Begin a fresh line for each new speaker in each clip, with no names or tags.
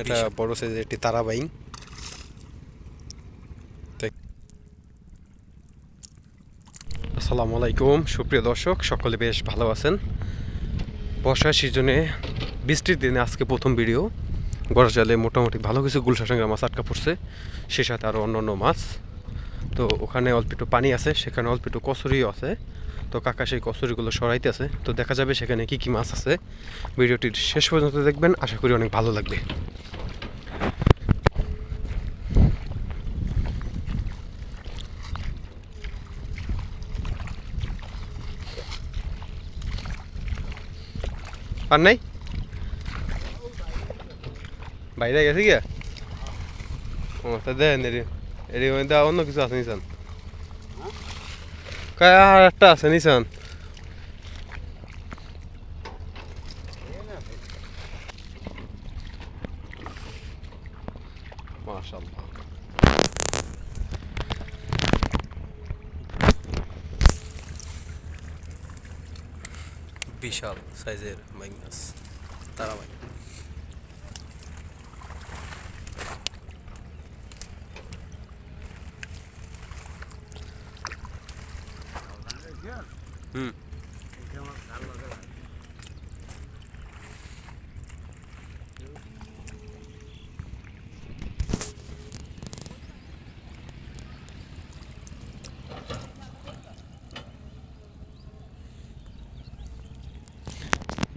এটা বড় সাইজের একটি তারাবাইং। আসসালামু আলাইকুম সুপ্রিয় দর্শক সকলে বেশ ভালো আছেন? বর্ষার সিজনে বৃষ্টির দিনে আজকে প্রথম ভিডিও। গড়াজালে মোটামুটি ভালো কিছু গুলশা সঙ্গে মাছ আটকা পড়ছে। সে সাথে আরও অন্য অন্য মাছ। তো ওখানে অল্প একটু পানি আছে, সেখানে অল্প একটু কচুরিও আছে। তো কাকা সেই কচুরিগুলো সরাইতে আছে তো দেখা যাবে সেখানে কি কি মাছ আছে। ভিডিওটির শেষ পর্যন্ত দেখবেন, আশা করি অনেক ভালো লাগবে। আর নাই? বাইরে গেছে গিয়া ও, তা দেন এর অন্য কিছু আছে, নিসান। কায় আর একটা আছে, নিসান? মাশাআল্লাহ। বিশাল সাইজের মাছ তারা মাইক হুম।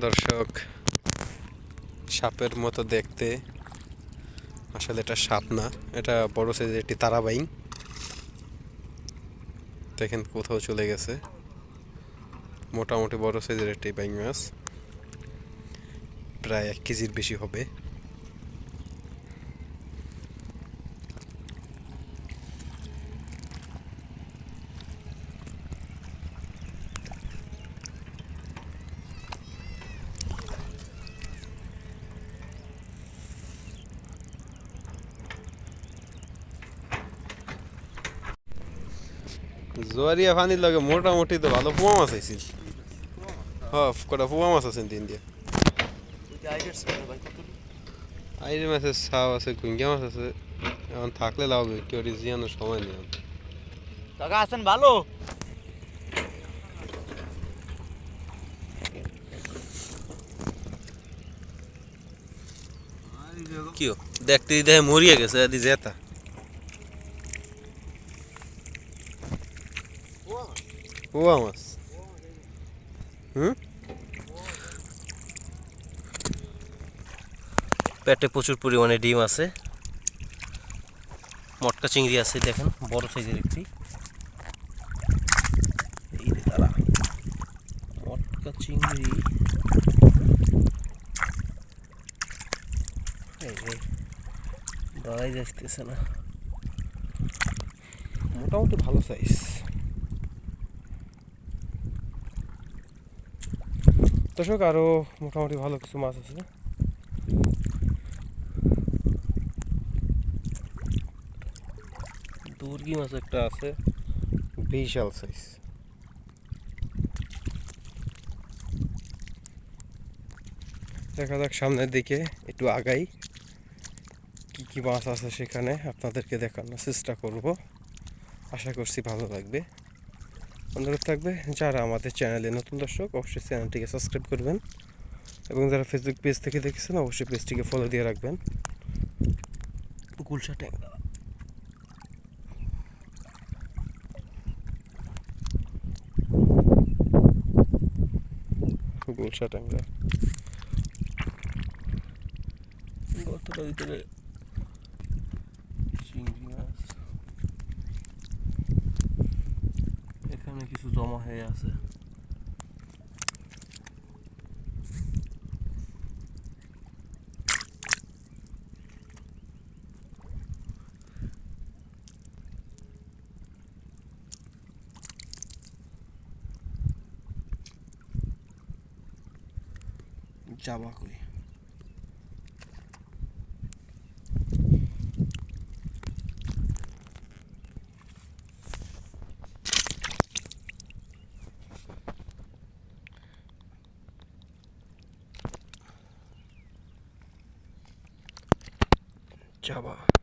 দর্শক, সাপের মতো দেখতে। আসলে এটা সাপ না, এটা বড় সাইজের একটি তারাবাইং। দেখেন কোথাও চলে গেছে। মোটামুটি বড় সাইজের একটি বাইং মাছ। প্রায় এক কেজির বেশি হবে। জোয়ারিয়া পানির লগে মোটামুটি তো ভালো পোয়া মাছ আইছিল। কটা পোয়া মাছ আছেন তিন দিয়ে আইরে মাছের ছাও আছে গুঙ্গা মাছ আছে এখন থাকলে লাভ কেউ জিয়ানোর সময় নেই।
কাকা আছেন ভালো
কি দেখতে দেখে মরিয়া গেছে আদি জেতা পোয়া মাছ
পেটে প্রচুর পরিমাণে ডিম আছে। মটকা চিংড়ি আছে, দেখেন, বড় সাইজের একটি। মটকা চিংড়ি। দাঁড়াই যাইতেছে না।
মোটামুটি ভালো সাইজ দর্শক আরও মোটামুটি ভালো কিছু মাছ আছে।
দুর্গি মাছ একটা আছে,
বিশাল সাইজ দেখা যাক সামনের দিকে একটু আগাই, কি কি মাছ আছে সেখানে আপনাদেরকে দেখানোর চেষ্টা করব। আশা করছি ভালো লাগবে। অনুরোধ থাকবে যারা আমাদের চ্যানেলে নতুন দর্শক, অবশ্যই চ্যানেলটিকে সাবস্ক্রাইব করবেন এবং যারা ফেসবুক পেজ থেকে দেখেছেন, অবশ্যই পেজটিকে ফলো দিয়ে রাখবেন।
গুলশা ট্যাংরা
গুলশা ট্যাংরা
গতটা ভিতরে চিংড়ি মাছ এখানে কিছু জমা হয়ে আছে। যাবা কই? Java。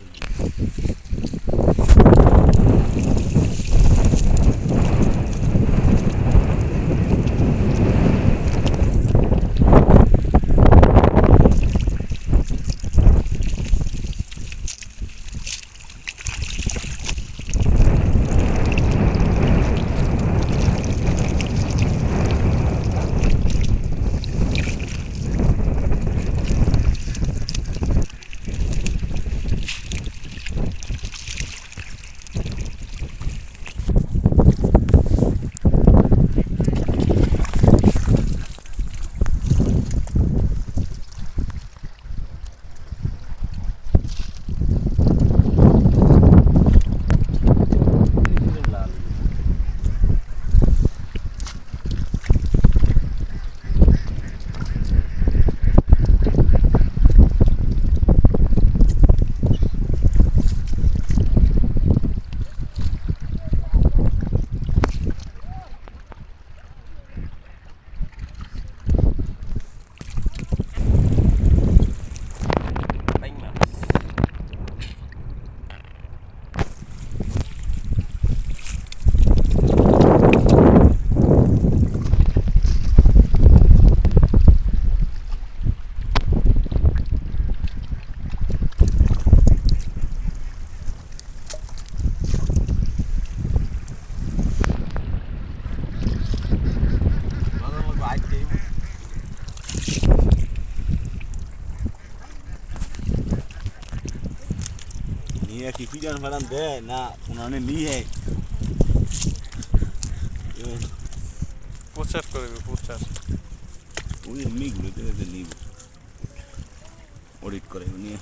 নিয়ে কি পিজন ফেলান দে না উনানে নিয়ে
প্রচার করবে প্রচার।
উনি এমনি ঘুরে নিব অডিট করে নিয়ে